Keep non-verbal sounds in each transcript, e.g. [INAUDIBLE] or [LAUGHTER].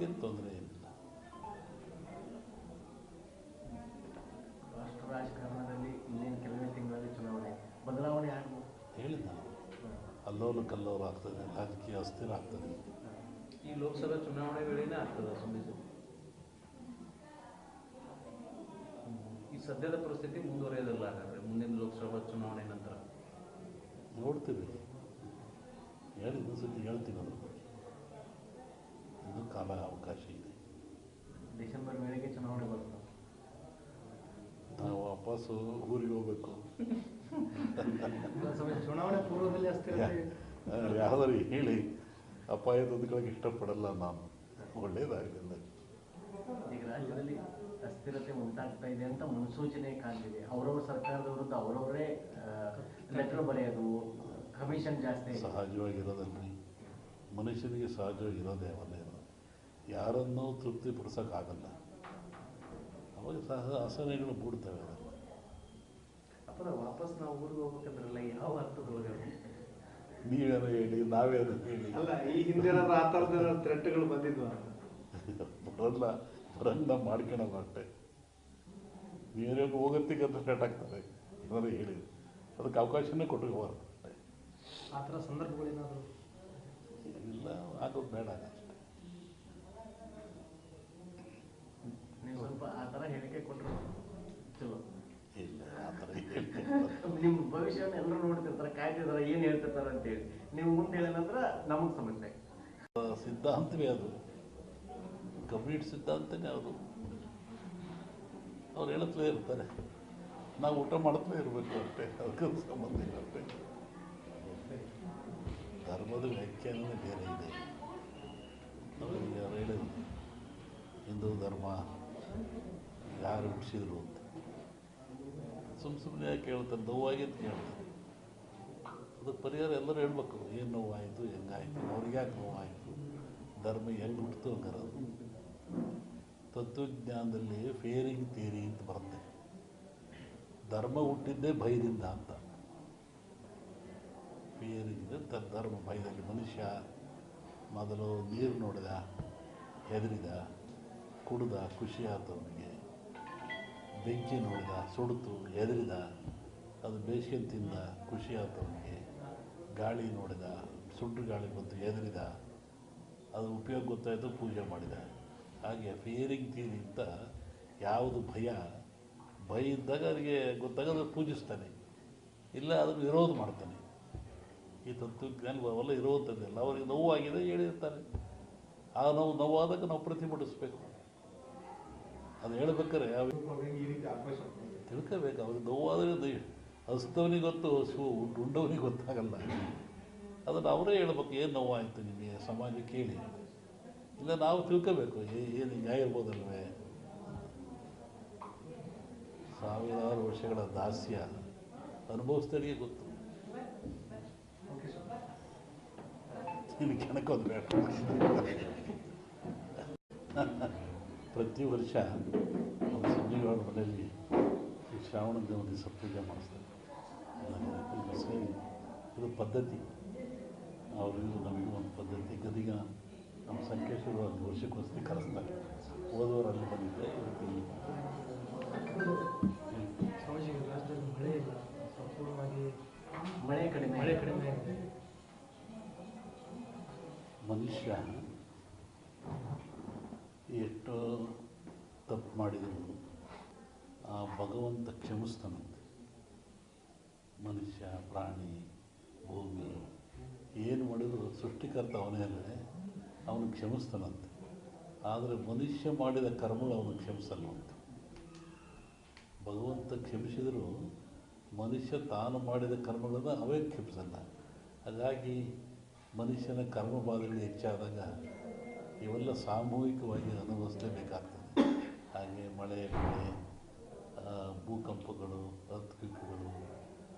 ಅದಕ್ಕೇನು ತೊಂದರೆ ಇಲ್ಲ. ರಾಷ್ಟ್ರ ರಾಜಕಾರಣದಲ್ಲಿ ಇನ್ನೇನು ಕೆಲವೇ ತಿಂಗಳಲ್ಲಿ ಚುನಾವಣೆ ಬದಲಾವಣೆ ಆಗಬಹುದು ಹೇಳಿದ ಅಲ್ಲೋಲ ಕಲ್ಲೋಲು ಆಗ್ತದೆ ರಾಜಕೀಯ ಅಸ್ಥಿರ ಆಗ್ತದೆ. ಈ ಲೋಕಸಭಾ ಚುನಾವಣೆ ವೇಳೆನೇ ಆಗ್ತದೆ ಸುಮ್ಮನೆ ಈ ಸದ್ಯದ ಪರಿಸ್ಥಿತಿ ಮುಂದುವರಿಯೋದಿಲ್ಲ ಹಾಗಾದ್ರೆ ಮುಂದಿನ ಲೋಕಸಭಾ ಚುನಾವಣೆ ನಂತರ. ನೋಡ್ತೀವಿ. ಹೇಳಿ ಸುದ್ದಿ ಹೇಳ್ತೀವಿ ಹೇಳ್ತೀನಿ ಇನ್ನೂ ಕಾಲ ಅವಕಾಶ ಇದೆ. ಡಿಸೆಂಬರ್ ವೇಳೆಗೆ ಚುನಾವಣೆ ಬರ್ತದೆ ನಾವು ವಾಪಸ್ಸು ಊರಿಗೆ ಹೋಗ್ಬೇಕು. ಚುನಾವಣೆ ಪೂರ್ವದಲ್ಲಿ ಯಾವ್ದಾರು ಹೇಳಿ. ಅಪಾಯ ತಂದುಕೊಳ್ಳೋಕೆ ಇಷ್ಟಪಡಲ್ಲ ನಾನು. ಒಳ್ಳೇದಾಗಲಿಲ್ಲ ಈಗ ರಾಜ್ಯದಲ್ಲಿ ಅಸ್ಥಿರತೆ ಉಂಟಾಗ್ತಾ ಇದೆ ಅಂತ ಮುನ್ಸೂಚನೆ ಕಾಣ್ತಿದೆ ಅವರವ್ರ ಸರ್ಕಾರದ ವಿರುದ್ಧ ಅವರವರೇ ಲೆಟರ್ ಬರೆಯೋದು ಕಮಿಷನ್ ಜಾಸ್ತಿ ಸಹಜವಾಗಿರೋದಲ್ರಿ. ಮನುಷ್ಯನಿಗೆ ಸಹಜವಾಗಿರೋದೇ ಅವನ್ನೇ ಯಾರನ್ನೂ ತೃಪ್ತಿಪಡಿಸೋಕ್ಕಾಗಲ್ಲ ಅವಾಗ ಸಹ ಅಸಹನೆಗಳು ಮೂಡ್ತವೆ. ಅದರಲ್ಲಿ ವಾಪಸ್ ನಾವು ಊರಿಗೆ ಹೋಗ್ಬೇಕಂದ್ರಲ್ಲ ಯಾವ ಅರ್ಥದೊಳಗೆ ನೀವೇನೋ ಹೇಳಿ ನಾವೇನೋ ಹೇಳಿ? ಅಲ್ಲ ಈ ಹಿಂದೆ ಆ ಥರದ ಥ್ರೆಟ್ಗಳು ಬಂದಿದ್ವು? ಬರಲ್ಲ ಬರಲ್ಲ ಮಾಡ್ಕೊಳಲ್ಲ ಅಷ್ಟೇ. ನೀವೇ ಹೋಗತ್ತಿಗೆ ಅಂತ ಸ್ಟಾರ್ಟ್ ಆಗ್ತದೆ. ಏನಾದ್ರು ಹೇಳಿ. ಅದಕ್ಕೆ ಅವಕಾಶನೇ ಕೊಟ್ಟು ಹೋಗ್ತಾರೆ ಆ ಥರ ಸಂದರ್ಭಗಳೇನಾದರೂ? ಇಲ್ಲ ಆಗೋದು ಬೇಡ ಅಷ್ಟೇ ನೀವು ಸ್ವಲ್ಪ ಆ ಥರ ಹೇಳಿಕೆ ಕೊಟ್ಟರು ಚಲೋ ಇಲ್ಲ ಆ ಥರ [LAUGHS] ಹೇಳಿ ನಿಮ್ಮ ಭವಿಷ್ಯನ ಎಲ್ಲರೂ ನೋಡ್ತಿರ್ತಾರೆ ಕಾಯ್ತಿರ್ತಾರೆ ಏನು ಅಂತ ಹೇಳಿ ನೀವು ಮುಂದೆ ಹೇಳಂದ್ರ ನಮಗ್ ಸಮಸ್ಯೆ ಸಿದ್ಧಾಂತವೇ ಅದು. ಕಂಪ್ಲೀಟ್ ಸಿದ್ಧಾಂತನೇ ಅದು. ಅವ್ರು ಹೇಳುತ್ತಲೇ ಇರ್ತಾರೆ. ನಾವು ಊಟ ಮಾಡುತ್ತಲೇ ಇರಬೇಕು ಅಷ್ಟೇ ಅದಕ್ಕೆ ಸಂಬಂಧ ಇಲ್ಲ ಅಷ್ಟೇ. ಧರ್ಮದ ವ್ಯಾಖ್ಯಾನವೇ ಬೇರೆ ಇದೆ. ನಮಗೆ ಅವ್ರು ಹೇಳಿದ್ರು? ಹಿಂದೂ ಧರ್ಮ. ಯಾರು ಹುಟ್ಟಿಸಿದ್ರು ಅಂತ. ಸುಮ್ಮ ಸುಮ್ಮನೆ ಯಾಕೆ ಹೇಳ್ತಾರೆ ನೋವಾಗಿ ಅಂತ ಕೇಳ್ತಾರೆ ಅದಕ್ಕೆ ಪರಿಹಾರ ಎಲ್ಲರೂ ಹೇಳ್ಬೇಕು. ಏನು ನೋವಾಯಿತು, ಹೆಂಗಾಯಿತು, ಅವ್ರಿಗೆ ಯಾಕೆ ನೋವಾಯಿತು? ಧರ್ಮ ಹೆಂಗೆ ಹುಟ್ಟಿತು ಹಂಗಾರೆ ಅದು ತತ್ವಜ್ಞಾನದಲ್ಲಿ ಫೇರಿಂಗ್ ಥಿಯರಿ ಅಂತ ಬರುತ್ತೆ. ಧರ್ಮ ಹುಟ್ಟಿದ್ದೇ ಭಯದಿಂದ ಅಂತ. ಫೇರಿಂಗ್ ತ, ಧರ್ಮ ಭಯದಲ್ಲಿ ಮನುಷ್ಯ ಮೊದಲು ನೀರು ನೋಡಿದ, ಹೆದರಿದ, ಕುಡ್ದ, ಖುಷಿ ಆಯ್ತು ಅವನಿಗೆ ಬೆಂಕಿ ನೋಡಿದ ಸುಡ್ತು ಹೆದರಿದ, ಅದು ಬೇಸಿಗೆ ತಿಂದ ಖುಷಿ ಆಯ್ತು ಗಾಳಿ ನೋಡಿದ ಸುಟ್ಟ ಗಾಳಿ ಬಂತು ಹೆದರಿದ, ಅದು ಉಪಯೋಗ ಗೊತ್ತಾಯಿತು, ಪೂಜೆ ಮಾಡಿದ. ಹಾಗೆ ಫಿಯರಿಂಗ್ ತೀರಿ ಅಂತ ಯಾವುದು ಭಯ ಭಯ ಇದ್ದಾಗ ಅವರಿಗೆ ಗೊತ್ತಾಗೋದು ಪೂಜಿಸ್ತಾನೆ. ಇಲ್ಲ ಅದನ್ನು ವಿರೋಧ ಮಾಡ್ತಾನೆ. ಈ ತತ್ವಜ್ಞಾನ ಅವೆಲ್ಲ ಇರುವಂಥದ್ದೆಲ್ಲ ಅವರಿಗೆ ನೋವಾಗಿದೆ ಹೇಳಿರ್ತಾರೆ ಆ ನೋವು ನೋವಾದಾಗ ನಾವು ಪ್ರತಿಭಟಿಸ್ಬೇಕು. ಅದು ಹೇಳ್ಬೇಕಾರೆ ತಿಳ್ಕೋಬೇಕು ಅವ್ರಿಗೆ ನೋವಾದರೆ ಹಸ್ತವನಿಗೆ ಗೊತ್ತು ಸು ಉಂಡವನಿಗೆ ಗೊತ್ತಾಗಲ್ಲ. ಅದನ್ನು ಅವರೇ ಹೇಳ್ಬೇಕು ಏನು ನೋವಾಯಿತು ನಿಮಗೆ? ಸಮಾಜ ಕೇಳಿ. ಇಲ್ಲ ನಾವು ತಿಳ್ಕೋಬೇಕು ಏನು ನ್ಯಾಯ ಇರ್ಬೋದಲ್ವೇ? ಸಾವಿರಾರು ವರ್ಷಗಳ ದಾಸ್ಯ. ಅನುಭವಿಸ್ತಾರಿಗೆ ಗೊತ್ತು. ನಿನಗೆ ಕೆಣಕೋದು ಬೇಡ. [LAUGHS] ಪ್ರತಿ ವರ್ಷ ನಮ್ಮ ಸಂಜೀವರ ಮನೆಯಲ್ಲಿ ಈ ಶ್ರಾವಣ ಒಂದು ದಿವಸ ಪೂಜೆ ಮಾಡಿಸ್ತಾರೆ. ಇದು ಸೇರಿ ಇದು ಪದ್ಧತಿ. ಅವರಿಗೂ ನಮಗೂ ಒಂದು ಪದ್ಧತಿ. ಗದಿಗ ನಮ್ಮ ಸಂಕೇಶ್ವರು ಒಂದು ವರ್ಷಕ್ಕೊಂದ್ಸತಿ ಕರೆಸ್ತಾರೆ. ಹೋದವರು ಅಲ್ಲಿ ಬಂದಿದ್ದೆ ಇವತ್ತು ಇಲ್ಲಿ ಮಳೆ ಸಂಪೂರ್ಣವಾಗಿ ಮಳೆ ಕಡಿಮೆ ಮಳೆ ಕಡಿಮೆ ಆಗಿದೆ. ಮನುಷ್ಯ ಎಷ್ಟು ತಪ್ಪು ಮಾಡಿದರು. ಆ ಭಗವಂತ ಕ್ಷಮಿಸ್ತಾನಂತೆ. ಮನುಷ್ಯ, ಪ್ರಾಣಿ, ಭೂಮಿ, ಏನು ಮಾಡಿದ್ರು ಸೃಷ್ಟಿಕರ್ತ ಅವನೇ ಅಲ್ಲದೆ ಅವನು ಕ್ಷಮಿಸ್ತಾನಂತೆ. ಆದರೆ ಮನುಷ್ಯ ಮಾಡಿದ ಕರ್ಮಗಳು ಅವನು ಕ್ಷಮಿಸಲ್ವಂತೆ ಭಗವಂತ ಕ್ಷಮಿಸಿದರೂ ಮನುಷ್ಯ ತಾನು ಮಾಡಿದ ಕರ್ಮಗಳನ್ನು ಅವೇ ಕ್ಷಮಿಸಲ್ಲ. ಹಾಗಾಗಿ ಮನುಷ್ಯನ ಕರ್ಮಬಾಧೆಗಳು ಹೆಚ್ಚಾದಾಗ ಇವೆಲ್ಲ ಸಾಮೂಹಿಕವಾಗಿ ಅನುಭವಿಸಲೇಬೇಕಾಗ್ತದೆ ಹಾಗೆ ಮಳೆ ಬೆಳೆ ಆ, ಭೂಕಂಪಗಳು ಅರ್ಥಕ್ವಿಕ್ಗಳು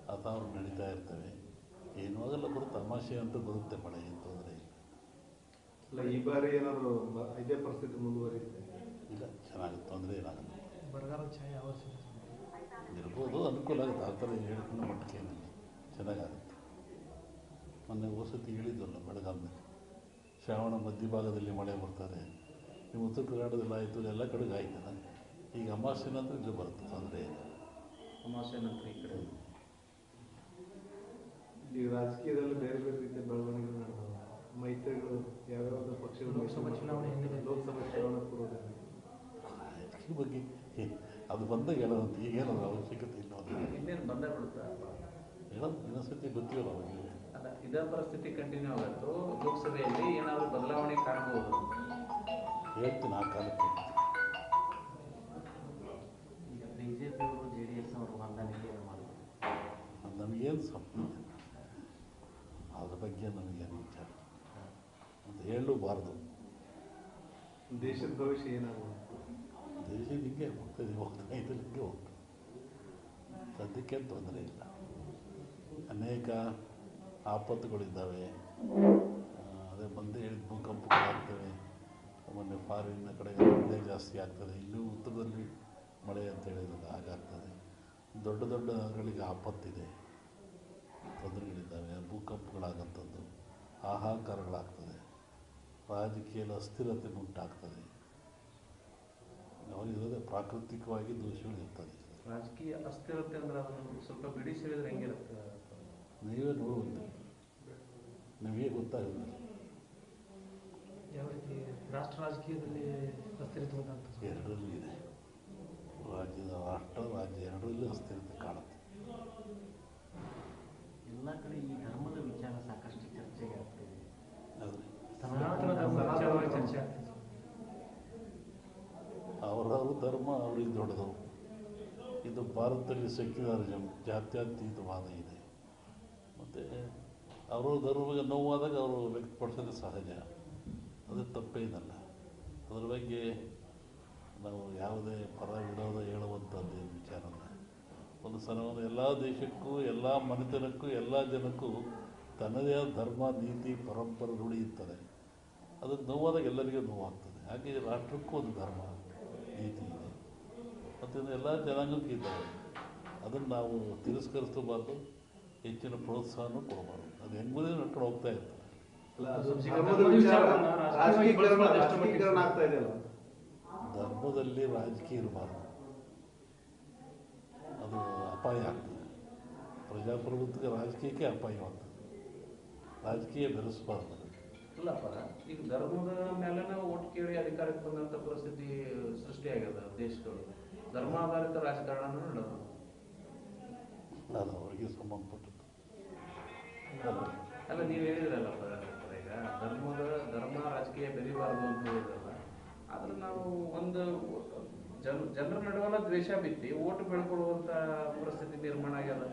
ಅಥವಾ ನಡೀತಾ ಇರ್ತವೆ. ಏನೂ ಆಗಲ್ಲ ಬರುತ್ತೆ ತಮಾಷೆ ಅಂತ ಬರುತ್ತೆ ಮಳೆ ಏನು ತೊಂದರೆ ಇಲ್ಲ. ಈ ಬಾರಿ ಏನಾದರೂ ಇದೇ ಪರಿಸ್ಥಿತಿ ಮುಂದುವರಿಯುತ್ತೆ? ಇಲ್ಲ ಚೆನ್ನಾಗಿ ತೊಂದರೆ ಏನಾಗಲ್ಲ ಬರಗಾಲ ಛಾಯೆ ಆವರಿಸಿದೆ ಇರ್ಬೋದು ಅನುಕೂಲ ಆಗುತ್ತೆ. ಆ ಥರ ಹೇಳ್ಕೊಂಡು ಮಟ್ಟಕ್ಕೆ ಏನಿಲ್ಲ. ಚೆನ್ನಾಗಾಗುತ್ತೆ. ಮೊನ್ನೆ ವಸತಿ ಹೇಳಿದ್ವಲ್ಲ ಬೆಳಗಾವಿನಲ್ಲಿ ಶ್ರಾವಣ ಮಧ್ಯಭಾಗದಲ್ಲಿ ಮಳೆ ಬರ್ತದೆ ಈ ಉತ್ತರ ಕರ್ನಾಟಕದಲ್ಲಿ ಆಯಿತು ಎಲ್ಲ ಕಡೆಗೆ ಆಯ್ತಲ್ಲ ಈಗ ಅಮಾವಾಸ್ಯೆ ನಂತರ ಇಲ್ಲಿ ಬರುತ್ತೆ ತೊಂದರೆ ಅಮಾವಾಸ್ಯೆ ನಂತರ ಈ ಕಡೆ. ಈಗ ರಾಜಕೀಯದಲ್ಲಿ ಬೇರೆ ಬೇರೆ ರೀತಿಯ ಬೆಳವಣಿಗೆ ನಡೆದವು. ಮೈತ್ರಿಗಳು ಯಾವ್ಯಾವ ಪಕ್ಷಗಳು ಲೋಕಸಭಾ ಚುನಾವಣೆ ಹಿನ್ನೆಲೆ. ಲೋಕಸಭಾ ಚುನಾವಣೆ ಪೂರ್ವದಲ್ಲಿ. ರಾಜಕೀಯ ಬಗ್ಗೆ ಅದು ಬಂದಾಗ ಹೇಳೋದು ಈಗೇನದು ಅವಶ್ಯಕತೆ ಇಲ್ಲ. ಇನ್ನೇನು ಬಂದಾಗ ಬಿಡುತ್ತಾ? ಹೇಳೋದು ಇನ್ನೊಂದ್ಸತಿ ಗೊತ್ತಿಲ್ಲ ಅವಾಗ ಇದೇ ಪರಿಸ್ಥಿತಿ ಕಂಟಿನ್ಯೂ ಆಗತ್ತು ಲೋಕಸಭೆಯಲ್ಲಿ ಏನಾದರೂ ಬದಲಾವಣೆ ಕಾಣಬಹುದು ಹೇಳ್ತೀನಿ ಆ ಕಾಲಕ್ಕೆ. ಈಗ ಬಿ ಜೆ ಪಿಯವರು ಜೆ ಡಿ ಎಸ್ ಅವರು ಮಾಡಿದ್ರು? ಅದು ನಮಗೇನು ಸಂಬಂಧ ಇಲ್ಲ. ಅದ್ರ ಬಗ್ಗೆ ನಮಗೇನು ವಿಚಾರ ಅಂತ ಹೇಳಲೂಬಾರ್ದು ದೇಶದ ಭವಿಷ್ಯ ಏನಾಗಬಹುದು ದೇಶ ಹಿಂಗೆ ಹೋಗ್ತದೆ ಹೋಗ್ತಾ ಇದ್ರೆ ಹಿಂಗೆ ಹೋಗ್ತದೆ. ಸದ್ಯಕ್ಕೆ ತೊಂದರೆ ಇಲ್ಲ. ಅನೇಕ ಆಪತ್ತುಗಳಿದ್ದಾವೆ. ಅದೇ ಬಂದೇ ಹೇಳಿದ ಭೂಕಂಪಗಳಾಗ್ತವೆ. ಮೊನ್ನೆ ಫಾರಿನ್ನ ಕಡೆ ಮಳೆ ಜಾಸ್ತಿ ಆಗ್ತದೆ. ಇನ್ನೂ ಉತ್ತರದಲ್ಲಿ ಮಳೆ ಅಂತ ಹೇಳಿರೋದು ಹಾಗಾಗ್ತದೆ ದೊಡ್ಡ ದೊಡ್ಡ ನಗರಗಳಿಗೆ ಆಪತ್ತಿದೆ. ತೊಂದರೆಗಳಿದ್ದಾವೆ. ಭೂಕಂಪಗಳಾಗಂಥದ್ದು ಹಾಹಾಕಾರಗಳಾಗ್ತದೆ. ರಾಜಕೀಯದ ಅಸ್ಥಿರತೆ ಉಂಟಾಗ್ತದೆ. ಅವಾಗಿರೋದೇ ಪ್ರಾಕೃತಿಕವಾಗಿ ದೋಷಗಳು ಇರ್ತದೆ ರಾಜಕೀಯ ಅಸ್ಥಿರತೆ ಅಂದ್ರೆ ಅದನ್ನು ಸ್ವಲ್ಪ ಬಿಡಿಸಿದ್ರೆ ಹೆಂಗಿರುತ್ತೆ ನೀವೇ ನೋಡುವಂತೆ. ನಿಮಗೆ ಗೊತ್ತಾಗುತ್ತೆ ಯಾವ ರೀತಿ ರಾಷ್ಟ್ರ ರಾಜಕೀಯದಲ್ಲಿ ಎರಡರಲ್ಲೂ ಇದೆ. ರಾಜ್ಯದ ರಾಷ್ಟ್ರ ರಾಜ್ಯ ಎರಡರಲ್ಲೂ ಅಸ್ಥಿರತೆ ಕಾಣುತ್ತೆ. ಎಲ್ಲ ಕಡೆ ಈ ಧರ್ಮದ ವಿಚಾರ ಸಾಕಷ್ಟು ಚರ್ಚೆಗೆ ಆಗ್ತಿದೆ ಅವರವ್ರ ಧರ್ಮ ಅವ್ರಿಗೆ ದೊಡ್ಡದು. ಇದು ಭಾರತದಲ್ಲಿ ಸೆಕ್ಯುಲರಿಸಮ್ ಜಾತ್ಯತೀತವಾದ ಇದೆ. ಮತ್ತು ಅವರ ಗರ್ವಿಗೆ ನೋವಾದಾಗ ಅವರು ವ್ಯಕ್ತಪಡಿಸೋದು ಸಹಜ. ಅದು ತಪ್ಪೇನಲ್ಲ ಅದ್ರ ಬಗ್ಗೆ ನಾವು ಯಾವುದೇ ಪರ ವಿರೋಧ ಹೇಳುವಂಥದ್ದು ಏನು ವಿಚಾರ ಅಲ್ಲ. ಒಂದು ಸಲ ಒಂದು ಎಲ್ಲ ದೇಶಕ್ಕೂ, ಎಲ್ಲ ಮನೆತನಕ್ಕೂ, ಎಲ್ಲ ಜನಕ್ಕೂ ತನ್ನದೇ ಆದ ಧರ್ಮ, ನೀತಿ, ಪರಂಪರೆ ಇರ್ತದೆ ಅದು ನೋವಾದಾಗ ಎಲ್ಲರಿಗೂ ನೋವಾಗ್ತದೆ. ಹಾಗೆ ರಾಷ್ಟ್ರಕ್ಕೂ ಒಂದು ಧರ್ಮ, ನೀತಿ ಇದೆ. ಮತ್ತು ಎಲ್ಲ ಜನಾಂಗಕ್ಕೂ ಇದ್ದಾವೆ ಅದನ್ನು ನಾವು ತಿರಸ್ಕರಿಸಬಾರ್ದು ಹೆಚ್ಚಿನ ಪ್ರೋತ್ಸಾಹನೂ ಕೊಡಬಾರ್ದು. ಅದು ಹೆಂಗುದೇ ನಡ್ಕೊಂಡು ಹೋಗ್ತಾ ಇದೆ ಧರ್ಮದಲ್ಲಿ ರಾಜಕೀಯ ಇರಬಾರ್ದು. ಅದು ಅಪಾಯ ಆಗ್ತದೆ. ಪ್ರಜಾಪ್ರಭುತ್ವಕ್ಕೆ ರಾಜಕೀಯಕ್ಕೆ ಅಪಾಯವಾಗ್ತದೆ ರಾಜಕೀಯ ಬೆರೆಸಬಾರ್ದು. ಇಲ್ಲಪ್ಪ ಈಗ ಧರ್ಮದ ಮೇಲೆ ಓಟ್ ಕೇಳಿ ಅಧಿಕಾರಕ್ಕೆ ಬಂದಂತ ಪರಿಸ್ಥಿತಿ ಸೃಷ್ಟಿಯಾಗ್ಯದ ದೇಶಗಳು ಧರ್ಮಾಧಾರಿತ ರಾಜಕಾರಣ ನಡೆದು ಅದು ಅವರಿಗೆ ಸಂಬಂಧಪಟ್ಟದ್ದು. ಅಲ್ಲ. ನೀವು ಹೇಳಿದ್ರಲ್ಲ ಈಗ ಧರ್ಮದ ಧರ್ಮ ರಾಜಕೀಯ ಬೆರಿಬಾರದು ಅಂತ ಹೇಳಿದ್ರಲ್ಲ ಆದ್ರೆ ನಾವು ಒಂದು ಜನ ಜನರ ನಡುವಲ್ಲ ದ್ವೇಷ ಬಿತ್ತಿ ಓಟ್ ಬೆಳ್ಕೊಳ್ಳುವಂತ ಪರಿಸ್ಥಿತಿ ನಿರ್ಮಾಣ ಆಗ್ಯದ